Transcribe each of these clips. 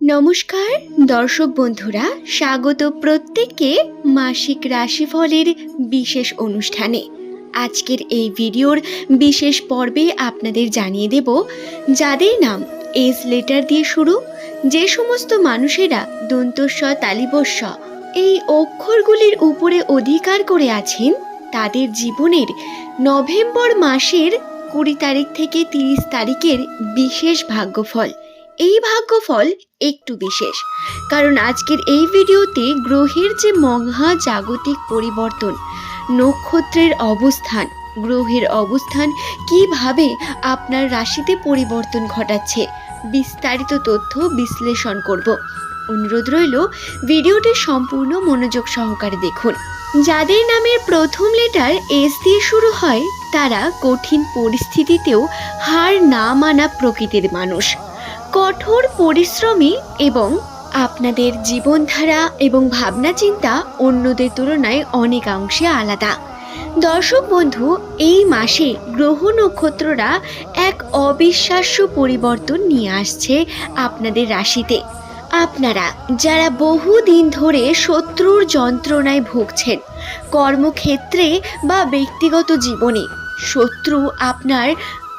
নমস্কার, দর্শক বন্ধুরা, স্বাগত প্রত্যেককে মাসিক রাশিফলের বিশেষ অনুষ্ঠানে। আজকের এই ভিডিওর বিশেষ পর্বে আপনাদের জানিয়ে দেব, যাদের নাম এস লেটার দিয়ে শুরু, যে সমস্ত মানুষেরা দন্তস্ব তালিবস্য এই অক্ষরগুলির উপরে অধিকার করে আছেন, তাদের জীবনের নভেম্বর মাসের কুড়ি তারিখ থেকে তিরিশ তারিখের বিশেষ ভাগ্যফল। এই ভাগ্যফল একটু বিশেষ। কারণ আজকের এই ভিডিওতে গ্রহের যে মহা জাগতিক পরিবর্তন, নক্ষত্রের অবস্থান, গ্রহের অবস্থান, কীভাবে আপনার রাশিতে পরিবর্তন ঘটাচ্ছে, বিস্তারিত তথ্য বিশ্লেষণ করব। অনুরোধ রইল ভিডিওটি সম্পূর্ণ মনোযোগ সহকারে দেখুন। যাদের নামের প্রথম লেটার এস দিয়ে শুরু হয়, তারা কঠিন পরিস্থিতিতেও হার না মানা প্রকৃতির মানুষ। কঠোর পরিশ্রমী এবং আপনাদের জীবনধারা এবং ভাবনা চিন্তা অন্যদের তুলনায় অনেকাংশে আলাদা। দর্শক বন্ধু, এই মাসে গ্রহ নক্ষত্ররা এক অবিশ্বাস্য পরিবর্তন নিয়ে আসছে আপনাদের রাশিতে। আপনারা যারা বহুদিন ধরে শত্রুর যন্ত্রণায় ভুগছেন, কর্মক্ষেত্রে বা ব্যক্তিগত জীবনে, শত্রু আপনার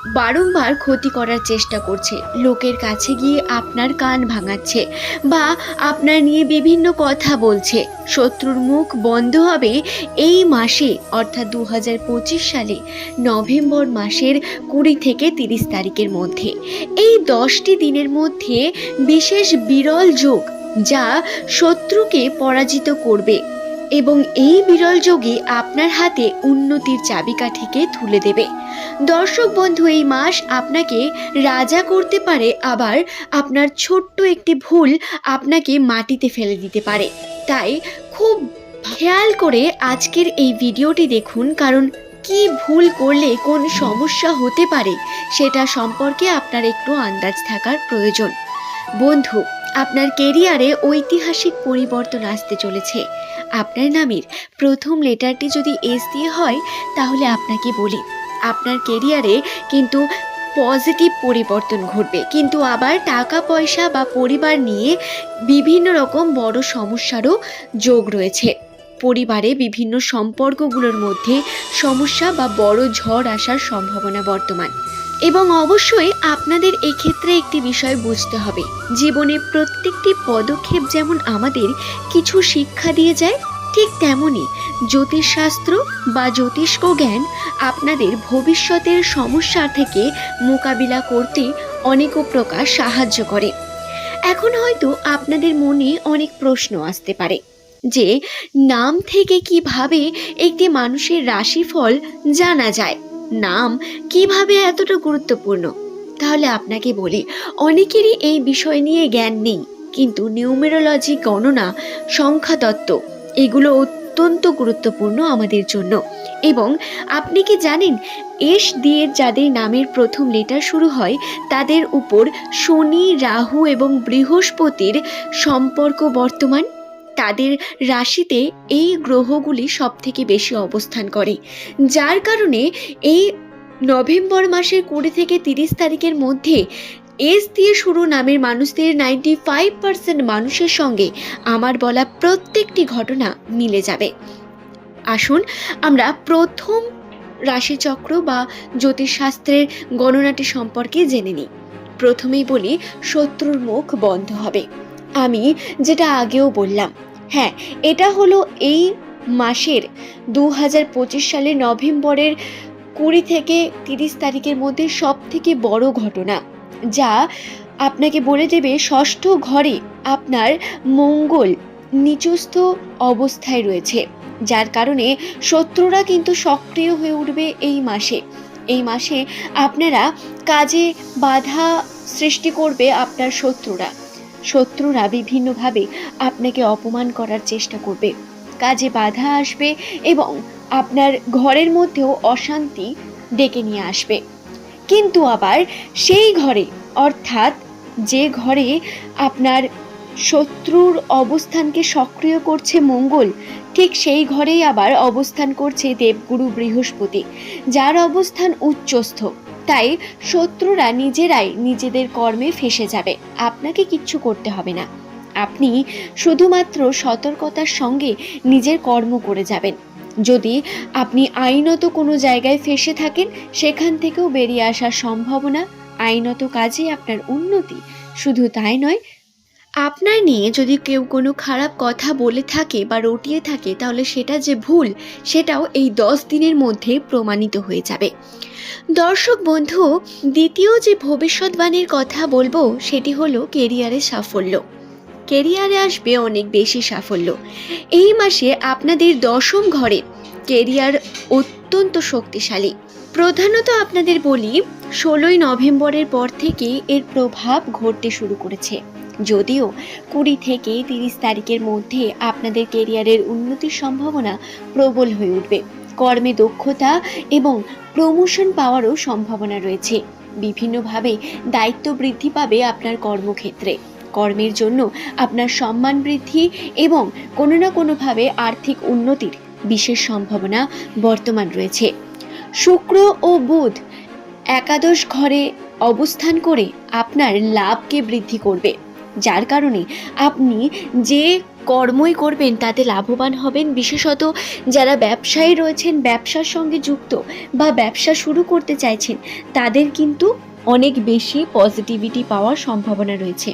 বারংবার ক্ষতি করার চেষ্টা করছে। লোকের কাছে গিয়ে আপনার কান ভাঙাচ্ছে বা আপনার নিয়ে বিভিন্ন কথা বলছে। শত্রুর মুখ বন্ধ হবে এই মাসে, অর্থাৎ দু হাজার পঁচিশ সালে, নভেম্বর মাসের কুড়ি থেকে তিরিশ তারিখের মধ্যে। এই দশটি দিনের মধ্যে বিশেষ বিরল যোগ যা শত্রুকে পরাজিত করবে। এবং এই বিরল যোগে আপনার হাতে উন্নতির চাবিকাঠিকে তুলে দেবে। দর্শক বন্ধু, এই মাস আপনাকে রাজা করতে পারে, আবার আপনার ছোট্ট একটি ভুল আপনাকে মাটিতে ফেলে দিতে পারে। তাই খুব খেয়াল করে আজকের এই ভিডিওটি দেখুন, কারণ কি ভুল করলে কোন সমস্যা হতে পারে সেটা সম্পর্কে আপনার একটু আন্দাজ থাকার প্রয়োজন। বন্ধু আপনার কেরিয়ারে ঐতিহাসিক পরিবর্তন আসতে চলেছে। আপনার নামের প্রথম লেটারটি যদি এস দিয়ে হয়, তাহলে আপনাকে বলি, আপনার কেরিয়ারে কিন্তু পজিটিভ পরিবর্তন ঘটবে। কিন্তু আবার টাকা, পয়সা বা পরিবার নিয়ে বিভিন্ন রকম বড় সমস্যারও যোগ রয়েছে। পরিবারে বিভিন্ন সম্পর্কগুলোর মধ্যে সমস্যা বা বড় ঝড় আসার সম্ভাবনা বর্তমান। এবং অবশ্যই আপনাদের এক্ষেত্রে একটি বিষয় বুঝতে হবে। জীবনে প্রত্যেকটি পদক্ষেপ যেমন আমাদের কিছু শিক্ষা দিয়ে যায়, ঠিক তেমনই জ্যোতিষশাস্ত্র বা জ্যোতিষ্ক জ্ঞান আপনাদের ভবিষ্যতের সমস্যা থেকে মোকাবিলা করতে অনেক প্রকার সাহায্য করে। এখন হয়তো আপনাদের মনে অনেক প্রশ্ন আসতে পারে যে, নাম থেকে কীভাবে একটি মানুষের রাশিফল জানা যায়? নাম কীভাবে এতটা গুরুত্বপূর্ণ? তাহলে আপনাকে বলি, অনেকেরই এই বিষয় নিয়ে জ্ঞান নেই, কিন্তু নিউমেরোলজি, গণনা, সংখ্যাতত্ত্ব, এগুলো অত্যন্ত গুরুত্বপূর্ণ আমাদের জন্য। এবং আপনি কি জানেন, এস দিয়ে যাদের নামের প্রথম লেটার শুরু হয়, তাদের উপর শনি, রাহু এবং বৃহস্পতির সম্পর্ক বর্তমান? তাদের রাশিতে এই গ্রহগুলি সব থেকে বেশি অবস্থান করে। যার কারণে এই নভেম্বর মাসের কুড়ি থেকে তিরিশ তারিখের মধ্যে এস দিয়ে শুরু নামের মানুষদের নাইনটি ফাইভ পার্সেন্ট মানুষের সঙ্গে আমার বলা প্রত্যেকটি ঘটনা মিলে যাবে। আসুন আমরা প্রথম রাশিচক্র বা জ্যোতিষশাস্ত্রের গণনাটি সম্পর্কে জেনে নিই। প্রথমেই বলি শত্রুর মুখ বন্ধ হবে। আমি যেটা আগেও বললাম হ্যাঁ এটা হলো এই মাসের দু হাজার পঁচিশ সালের নভেম্বরের কুড়ি থেকে তিরিশ তারিখের মধ্যে সব থেকে বড় ঘটনা, যা আপনাকে বলে দেবে ষষ্ঠ ঘরে আপনার মঙ্গল নিচস্থ অবস্থায় রয়েছে, যার কারণে শত্রুরা কিন্তু সক্রিয় হয়ে উঠবে এই মাসে। এই মাসে আপনারা কাজে বাধা সৃষ্টি করবে আপনার শত্রুরা। শত্রুরা বিভিন্নভাবে আপনাকে অপমান করার চেষ্টা করবে। কাজে বাধা আসবে এবং আপনার ঘরের মধ্যেও অশান্তি ডেকে নিয়ে আসবে। কিন্তু আবার সেই ঘরে, অর্থাৎ যে ঘরে আপনার শত্রুর অবস্থানকে সক্রিয় করছে মঙ্গল ঠিক সেই ঘরেই আবার অবস্থান করছে দেবগুরু বৃহস্পতি, যার অবস্থান উচ্চস্থ। তাই শত্রুরা নিজেরাই নিজেদের কর্মে ফেসে যাবে, আপনাকে কিচ্ছু করতে হবে না। আপনি শুধুমাত্র সতর্কতার সঙ্গে নিজের কর্ম করে যাবেন। যদি আপনি আইনত কোনো জায়গায় ফেসে থাকেন, সেখান থেকেও বেরিয়ে আসার সম্ভাবনা, আইনত কাজে আপনার উন্নতি। শুধু তাই নয় আপনার নিয়ে যদি কেউ কোনো খারাপ কথা বলে থাকে বা রটিয়ে থাকে, তাহলে সেটা যে ভুল, সেটাও এই দশ দিনের মধ্যে প্রমাণিত হয়ে যাবে। দর্শক বন্ধু, দ্বিতীয় যে ভবিষ্যৎবাণীর কথা বলব, সেটি হলো কেরিয়ারের সাফল্য। কেরিয়ারে আসবে অনেক বেশি সাফল্য। এই মাসে আপনাদের দশম ঘরে কেরিয়ার অত্যন্ত শক্তিশালী। প্রধানত আপনাদের বলি, ষোলোই নভেম্বরের পর থেকে এর প্রভাব ঘটতে শুরু করেছে। যদিও কুড়ি থেকে তিরিশ তারিখের মধ্যে আপনাদের কেরিয়ারের উন্নতির সম্ভাবনা প্রবল হয়ে উঠবে। কর্মে দক্ষতা এবং প্রমোশন পাওয়ারও সম্ভাবনা রয়েছে। বিভিন্নভাবে দায়িত্ব বৃদ্ধি পাবে আপনার কর্মক্ষেত্রে। কর্মের জন্য আপনার সম্মান বৃদ্ধি এবং কোনো না কোনোভাবে আর্থিক উন্নতির বিশেষ সম্ভাবনা বর্তমান রয়েছে। শুক্র ও বুধ একাদশ ঘরে অবস্থান করে আপনার লাভকে বৃদ্ধি করবে। যার কারণে আপনি যে কর্মই করবেন তাতে লাভবান হবেন। বিশেষত যারা ব্যবসায়ী রয়েছেন, ব্যবসার সঙ্গে যুক্ত বা ব্যবসা শুরু করতে চাইছেন, তাদের কিন্তু অনেক বেশি পজিটিভিটি পাওয়ার সম্ভাবনা রয়েছে।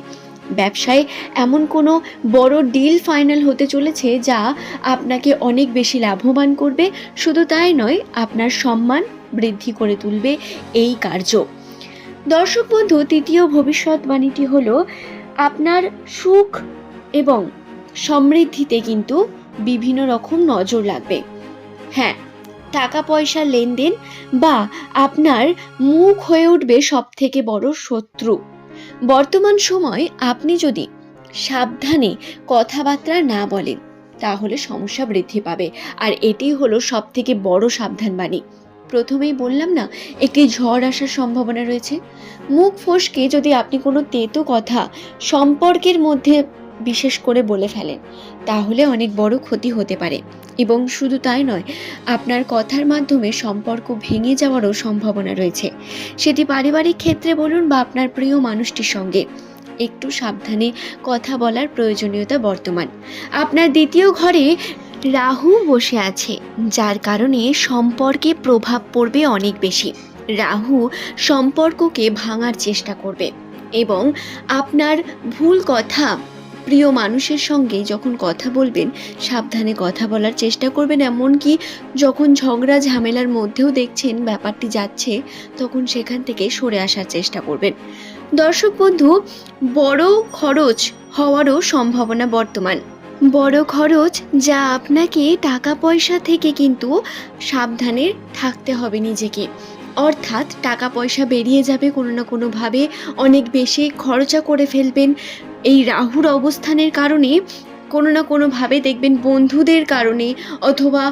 ব্যবসায় এমন কোনো বড় ডিল ফাইনাল হতে চলেছে যা আপনাকে অনেক বেশি লাভবান করবে। শুধু তাই নয়, আপনার সম্মান বৃদ্ধি করে তুলবে এই কার্য। দর্শক বন্ধু, তৃতীয় ভবিষ্যৎবাণীটি হলো আপনার সুখ এবং সমৃদ্ধিতে কিন্তু বিভিন্ন রকম নজর লাগবে। হ্যাঁ টাকা পয়সার লেনদেন বা আপনার মুখ হয়ে উঠবে সব থেকে বড় শত্রু। বর্তমান সময় আপনি যদি সাবধানে কথাবার্তা না বলেন, তাহলে সমস্যা বৃদ্ধি পাবে। আর এটি হলো সব থেকে বড় সাবধানবাণী। প্রথমেই বললাম না, একটি ঝড় আসার সম্ভাবনা রয়েছে। মুখ ফসকে যদি আপনি কোনো তেতো কথা সম্পর্কের মধ্যে বিশেষ করে বলে ফেলেন, তাহলে অনেক বড় ক্ষতি হতে পারে। এবং শুধু তাই নয়, আপনার কথার মাধ্যমে সম্পর্ক ভেঙে যাওয়ারও সম্ভাবনা রয়েছে। সেটি পারিবারিক ক্ষেত্রে বলুন বা আপনার প্রিয় মানুষটির সঙ্গে। একটু সাবধানে কথা বলার প্রয়োজনীয়তা বর্তমান। আপনার দ্বিতীয় ঘরে রাহু বসে আছে, যার কারণে সম্পর্কে প্রভাব পড়বে অনেক বেশি। রাহু সম্পর্ককে ভাঙার চেষ্টা করবে এবং আপনার ভুল কথা প্রিয় মানুষের সঙ্গে যখন কথা বলবেন, সাবধানে কথা বলার চেষ্টা করবেন। এমনকি যখন ঝগড়া, ঝামেলার মধ্যেও দেখছেন ব্যাপারটি যাচ্ছে, তখন সেখান থেকে সরে আসার চেষ্টা করবেন। দর্শক বন্ধু, বড় খরচ হওয়ারও সম্ভাবনা বর্তমান। বড় খরচ যা আপনাকে টাকা পয়সা থেকে কিন্তু সাবধানে থাকতে হবে নিজেকে। অর্থাৎ টাকা পয়সা বেরিয়ে যাবে কোনো না কোনোভাবে, অনেক বেশি খরচা করে ফেলবেন। এই রাহুর অবস্থানের কারণে কোনো না কোনোভাবে দেখবেন বন্ধুদের কারণে অথবা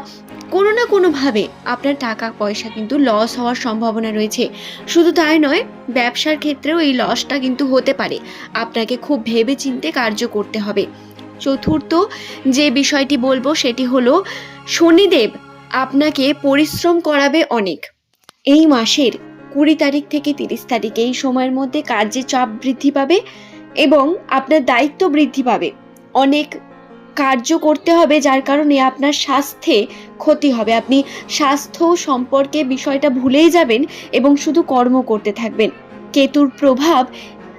কোনো না কোনোভাবে আপনার টাকা পয়সা কিন্তু লস হওয়ার সম্ভাবনা রয়েছে। শুধু তাই নয়, ব্যবসার ক্ষেত্রেও এই লসটা কিন্তু হতে পারে। আপনাকে খুব ভেবে চিনতে কার্য করতে হবে। চতুর্থ যে বিষয়টি বলব সেটি হলো, শনিদেব আপনাকে পরিশ্রম করাবে অনেক। এই মাসের কুড়ি তারিখ থেকে তিরিশ তারিখ এই সময়ের মধ্যে কার্যের চাপ বৃদ্ধি পাবে এবং আপনার দায়িত্ব বৃদ্ধি পাবে। অনেক কার্য করতে হবে, যার কারণে আপনার স্বাস্থ্যে ক্ষতি হবে। আপনি স্বাস্থ্য সম্পর্কে বিষয়টা ভুলেই যাবেন এবং শুধু কর্ম করতে থাকবেন। কেতুর প্রভাব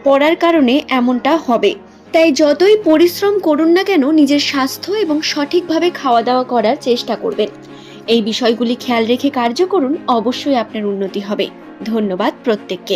পড়ার কারণে এমনটা হবে। তাই যতই পরিশ্রম করুন না কেন, নিজের স্বাস্থ্য এবং সঠিকভাবে খাওয়া দাওয়া করার চেষ্টা করবেন। এই বিষয়গুলি খেয়াল রেখে কার্য করুন, অবশ্যই আপনার উন্নতি হবে। ধন্যবাদ প্রত্যেককে।